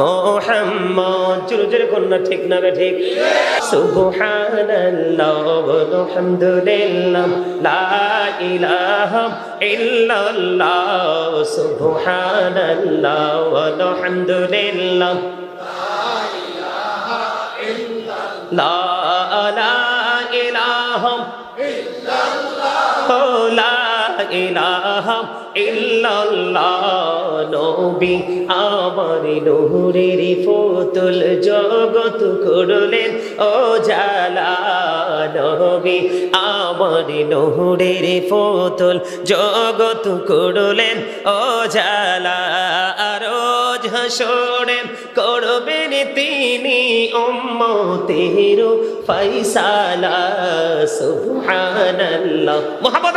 মোহাম্মদ। জোরে জোরে কন্যা ঠিক না বে ঠিক? সুবহানাল্লাহ আলহামদুলিল্লাহ, লা ইলাহা ইল্লাল্লাহ। সুবহানাল্লাহ আলহামদুলিল্লাহ। লা ইলাহা ও লা ইলাহা নবী আমার নূরের ফুতুল জগৎ করলেন। ও জালা নবী আমার নূরের ফুতুল জগৎ করলেন। ও জালা রোজ হাসরেন করবেন তিনি উম্মতের ফয়সালা, সুবহানাল্লাহ। মুহাম্মদ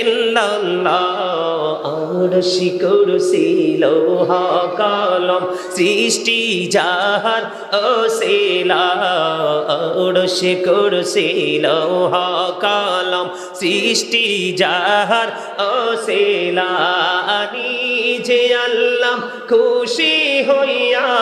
ইল্লাল্লাহ। আরশি কুরসি লোহা কলম সৃষ্টি যাহার ও সেলা আরশি কুরসি লোহা কলম সৃষ্টি যাহার ও সেলা নিজে আল্লাহ খুশি হইয়া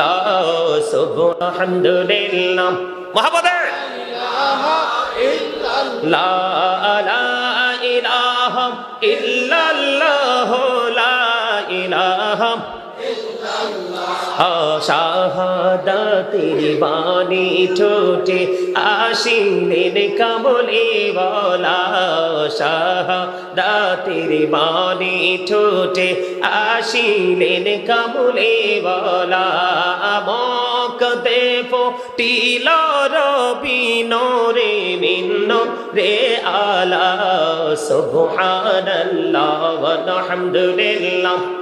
লা সুবহানাল্লাহ মহাপদে। লা শাহাদাতের বাণী ঠোঁটে আসিলেন কামলে বলা। শাহাদাতের বাণী ঠোঁটে আসিলেন কামলে বলা। মকতে ফটিল রবি রে মিন্ন রে আলা। সুবহানাল্লাহ আলহামদুলিল্লাহ।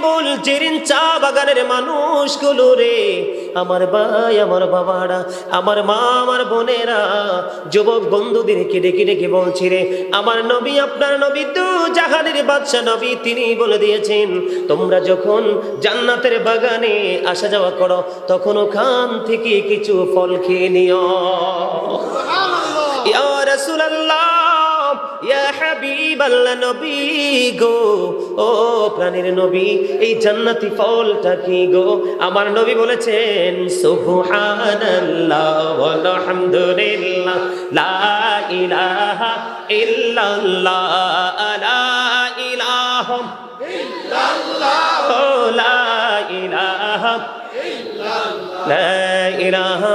শ্রীমঙ্গল জেরিন চা বাগানের মানুষগুলো রে। আমার ভাই, আমার বাবারা, আমার মা, আমার বোনেরা, যুবক বন্ধুদেরকে ডেকে ডেকে বলছি রে? আমার নবী, আপনার নবী দু জাহানের বাদশা নবী, তিনি বলে দিয়েছেন, তোমরা যখন জান্নাতের বাগানে আসা যাওয়া করো, তখন ওখান থেকে কিছু ফল খেয়ে নিও। বাল্লা নবী গো, ও প্রাণীর নবী, এই জান্নাতি ফলটা কি গো? আমার নবী বলেছেন, সুবহানাল্লাহ লা ইলাহা লা লা লা ইলাহা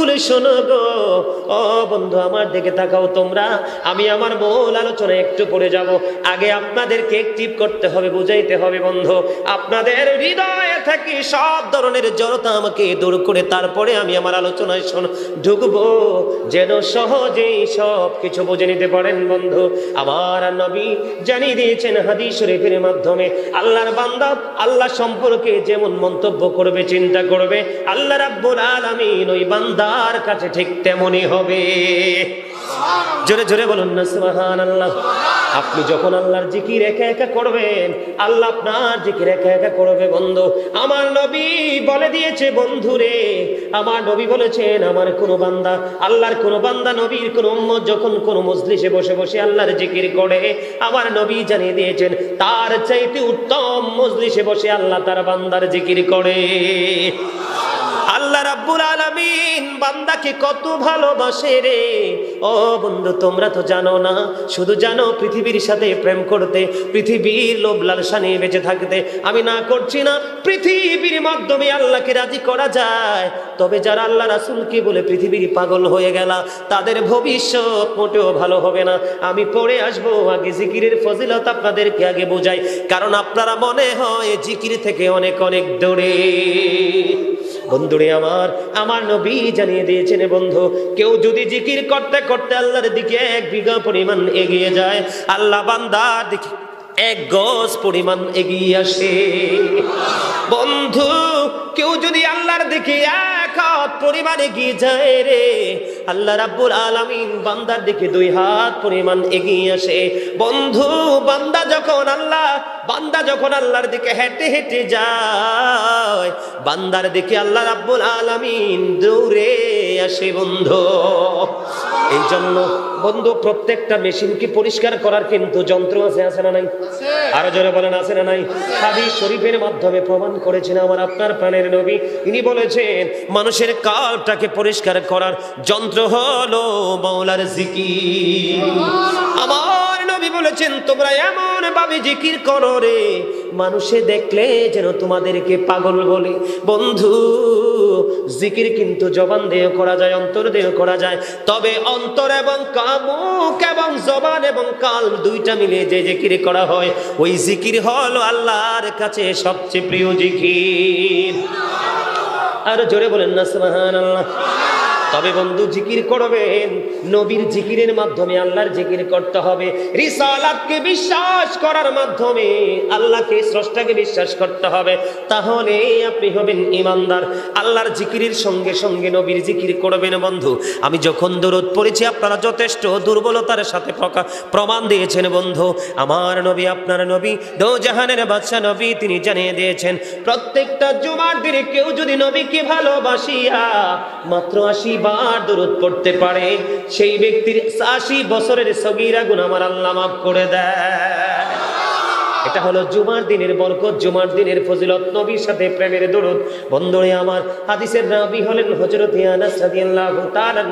খুলে শোনো গো। ও বন্ধু, আমার দিকে তাকাও তোমরা। আমি আমার মূল আলোচনায় একটু পড়ে যাব। আগে আপনাদেরকে অ্যাক্টিভ করতে হবে, বুঝাইতে হবে বন্ধু। আপনাদের হৃদয়ে থাকি সব ধরনের জড়তা আমাকে দূর করে, তারপরে আমি আমার আলোচনায় শোন, ঢুকবো। যেন সহজেই সব কিছু বুঝে নিতে পারেন বন্ধু। আমার নবী জানিয়ে দিয়েছেন হাদিস শরীফের মাধ্যমে, আল্লাহর বান্দা আল্লাহ সম্পর্কে যেমন মন্তব্য করবে, চিন্তা করবে, আল্লাহ রাব্বুল আলামিন ওই বান্দার কাছে ঠিক তেমনই হবে। জোরে জোরে বলুন না, সুবহানাল্লাহ। আপনি যখন আল্লাহর জিকির একা একা করবেন, আল্লাহ আপনার জিকির একা একা করবে, বন্ধু। আমার নবী বলে দিয়েছে, বন্ধুরে, আমার নবী বলেছেন, আমার কোনো বান্দা, আল্লাহর কোনো বান্দা, নবীর কোন উম্মত যখন কোনো মজলিসে বসে বসে আল্লাহর জিকির করে, আমার নবী জানিয়ে দিয়েছেন, তার চাইতে উত্তম মজলিসে বসে আল্লাহ তার বান্দার জিকির করে। আল্লাহ রাব্বুল আলামিন বান্দাকে কত ভালোবাসে রে। ও বন্ধু, তোমরা তো জানো না, শুধু জানো পৃথিবীর সাথে প্রেম করতে, পৃথিবীর লোভ লালসা নিয়ে বেঁচে থাকতে। আমি না করছি না, পৃথিবীর মাধ্যমে আল্লাহকে রাজি করা যায়। তবে যারা আল্লাহ রাসূলকে বলে পৃথিবীর পাগল হয়ে গেল, তাদের ভবিষ্যৎ মোটেও ভালো হবে না। আমি পড়ে আসব, আগে জিকিরের ফজিলত আপনাদেরকে আগে বোঝাই। কারণ আপনারা মনে হয় জিকির থেকে অনেক অনেক দূরে। বন্ধুরে আমার আমার নবী জানিয়ে দিয়েছেন বন্ধু, কেউ যদি জিকির করতে করতে আল্লাহর দিকে এক বিঘা পরিমাণ এগিয়ে যায়, আল্লাহ বান্দার দিকে এক গজ পরিমাণ এগিয়ে আসে। বন্ধু, কেউ যদি আল্লাহর দিকে এক হাত পরিমাণ এগিয়ে যায় রে, আল্লাহ রাব্বুল আলামিন বান্দার দিকে দুই হাত পরিমাণ এগিয়ে আসে। বন্ধু, বান্দা যখন আল্লাহ, বান্দা যখন আল্লাহর দিকে হেঁটে হেঁটে যায়, বান্দার দিকে আল্লাহ রাব্বুল আলামিন দৌড়ে আসে বন্ধু। এই জন্য বন্ধু প্রত্যেকটা মেশিনকে পরিষ্কার করার কিন্তু যন্ত্র আছে আছে না নাই? আরও জোরে বলেন আছে না নাই? হাদিস শরীফের মাধ্যমে প্রমাণ করেছেন আমার আপনার প্রাণের নবী। তিনি বলেছেন মানুষের কালটাকে পরিষ্কার করার যন্ত্র হলো মাওলার জিকির। আমার নবী বলেছেন তোমরা এমন ভাবে জিকির করো রে মানুষে দেখলে যেন তোমাদেরকে পাগল বলে। বন্ধু জিকির কিন্তু জবান দিয়ে করা যায়, অন্তর দিয়ে করা যায়। তবে অন্তর এবং কামুক এবং জবান এবং কাল দুইটা মিলে যে জিকির করা হয়, ওই জিকির হল আল্লাহর কাছে সবচেয়ে প্রিয় জিকির। আর জোরে বলেন না, সুবহানাল্লাহ। তবে বন্ধু, জিকির করবেন। নবীর জিকিরের মাধ্যমে আল্লাহর জিকির করতে হবে। রিসালাতকে বিশ্বাস করার মাধ্যমে আল্লাহকে, স্রষ্টাকে বিশ্বাস করতে হবে। তাহলে আপনি হবেন ইমানদার। আল্লাহর জিকিরের সঙ্গে সঙ্গে নবীর জিকির করবেন বন্ধু। আমি যখন দূরত পড়েছি, আপনারা যথেষ্ট দুর্বলতার সাথে প্রকা- প্রমাণ দিয়েছেন বন্ধু। আমার নবী, আপনার নবী দো জাহানের বাদশা নবী, তিনি জানিয়ে দিয়েছেন, প্রত্যেকটা জুমার দিনে কেউ যদি নবীকে ভালোবাসিয়া মাত্র আশি বার দূরত পড়তে পারে, সেই ব্যক্তির আশি বছরের সগিরা গুণ আমার আল্লাহ মাফ করে দেয় এটা হলো জুমার দিনের বরকত, জুমার দিনের ফজিলত, নবীর সাথে প্রেমের দরুদ। বন্ধুরে আমার, হাদিসের নবী হলেন হযরত আনাস রাদিয়াল্লাহু তাআলা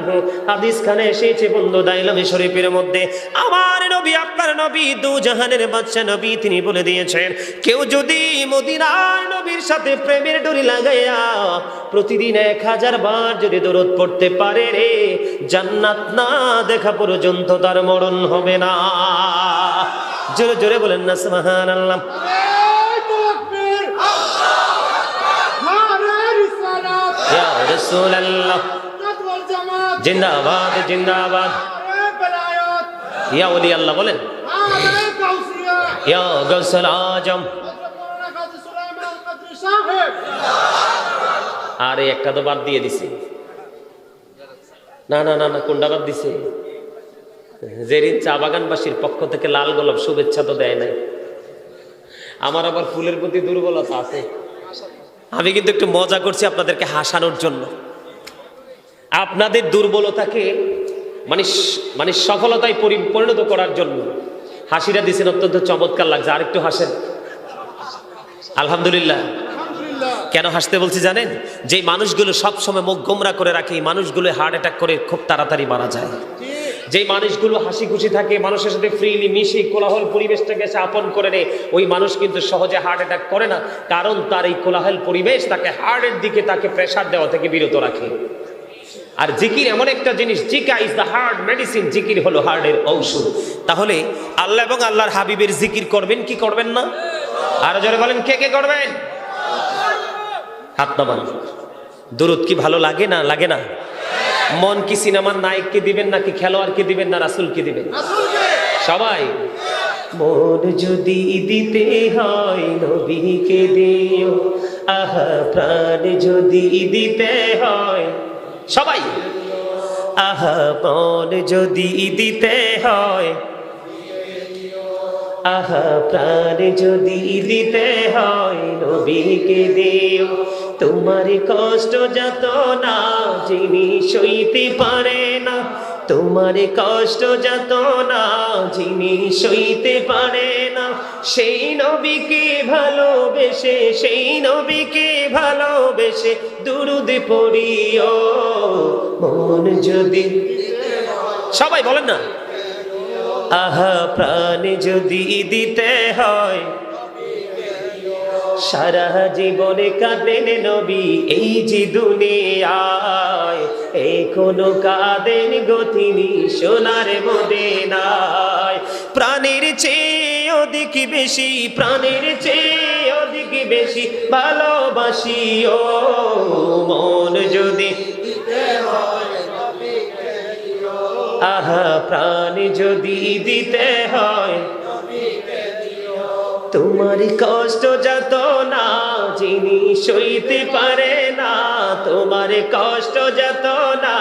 হাদিস খানে এসেছে বন্ধু দাইলামে শরীফের মধ্যে, আমার নবী, আপনার নবী, দু জাহানের বাদশা নবী তিনি বলে দিয়েছেন, কেউ যদি মদিনার নবীর সাথে প্রেমের ডরি লাগাইয়া প্রতিদিন এক হাজার বার যদি দরদ পড়তে পারে রে, জান্নাত না দেখা পর্যন্ত তার মরণ হবে না। জোরে জোরে বলেন না সুবহান আল্লাহ ইয়া জিন্দাবাদ জিন্দাবাদ। ইয়া ওলি আল্লাহ বলেন ইয়া গৌসুল আজম। আরে একটা তো বাদ দিয়ে দিছে। না না না না কোনটা বাদ দিছে? জেরিন চা বাগানবাসীর পক্ষ থেকে লাল গোলাপ শুভেচ্ছা তো দেয় নাই। আমার আবার ফুলের প্রতি দুর্বলতা আছে। আমি কিন্তু একটু মজা করছি আপনাদেরকে হাসানোর জন্য। আপনাদের দুর্বলতাকে মানে মানে সফলতায় পরিণত করার জন্য হাসিটা দিছেন অত্যন্ত চমৎকার লাগছে। আরেকটু হাসেন। আলহামদুলিল্লাহ। কেন হাসতে বলছি জানেন? যে মানুষগুলো সব সময় মুখ গোমরা করে রাখে এই মানুষগুলো হার্ট অ্যাটাক করে খুব তাড়াতাড়ি মারা যায়। যে মানুষগুলো হাসি খুশি থাকে, মানুষের সাথে ফ্রিলি মিশে, কোলাহল পরিবেশটাকে সে আপন করে নেয়, ওই মানুষ কিন্তু সহজে হার্ট অ্যাটাক করে না, কারণ তার এই কোলাহল পরিবেশ তাকে হার্টের দিকে তাকে প্রেশার দেওয়া থেকে বিরত রাখে। আর জিকির এমন একটা জিনিস, জিকা ইজ দ্য হার্ড মেডিসিন জিকির হলো হার্টের ঔষধ। তাহলে আল্লাহ এবং আল্লাহর হাবিবের জিকির করবেন কি করবেন না? আরও জোরে বলেন, কে কে করবেন? হাত নামান। দরুদ কি ভালো লাগে না? লাগে না। মন কি সিনেমার নায়ককে দিবেন নাকি খেলোয়াড়কে দিবেন না রাসুলকে দিবেন? সবাই। মন যদি দিতে হয় নবীকে দিও আহা প্রাণ যদি দিতে হয়। সবাই। আহা মন যদি দিতে হয়। আহা প্রাণ যদি দিতে হয় নবীকে দিও তোমার কষ্ট যত না, যিনি সইতে পারে না। তোমার কষ্ট যত না, যিনি সইতে পারে না। সেই নবীকে ভালোবেসে, সেই নবীকে ভালোবেসে দুরুদ পড়িও। মন যদি সবাই বলেন না? আহা, প্রাণ যদি দিতে হয় সারা জীবনে কাঁদেন নবী, এই যে দুনিয়ায় এই কোন কাঁদেন গতিনি সোনার মদিনায়। প্রাণের চেয়ে অধিক বেশি, প্রাণের চেয়ে অধিক বেশি ভালোবাসি ও মন যদি আহা, প্রাণ যদি দিতে হয় তোমার কষ্ট যত না, যিনি সইতে পারে না, তোমার কষ্ট যত না,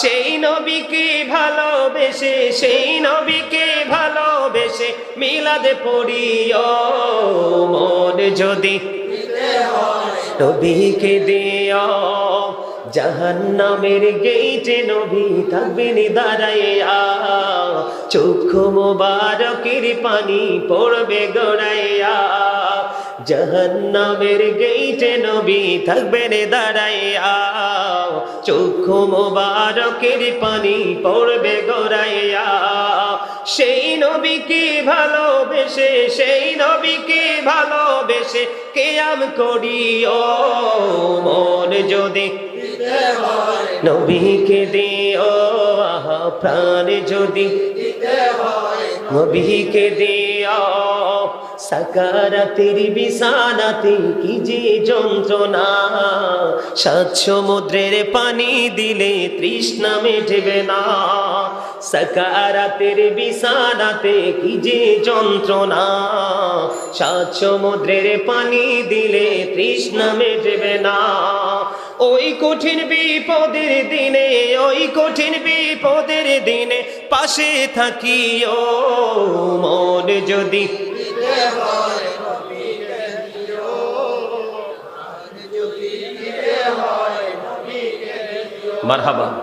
সেই নবীকে ভালোবেসে, সেই নবীকে ভালোবেসে মিলাদে পড়িও মন যদি। নবীকে দিও, জাহান্নামের গেইটে নবী থাকবেন দাঁড়াইয়া। চক্ষু মোবারকের পানি পড়বে গড়াইয়া। জাহান্নামের গেইটে নবী থাকবেন দাঁড়াইয়া। চক্ষু মোবারকের পানি পড়বে গড়াইয়া। সেই নবীকে ভালোবেসে, সেই নবীকে ভালোবেসে কেয়াম করিও। মন যদি নবীকে দিও প্রাণ যদি। নবীকে দিও, সাকারাতের বিছানাতে কি যে যন্ত্রণা। সাত সমুদ্রের পানি দিলে তৃষ্ণা মেটবে না। সাকারাতের বিছানাতে কি যে যন্ত্রণা। সাত সমুদ্রের পানি দিলে তৃষ্ণা মেটবে না। ওই কঠিন বিপদের দিনে, ওই কঠিন বিপদের দিনে পাশে থাকিও। মন যদি মারহাবা।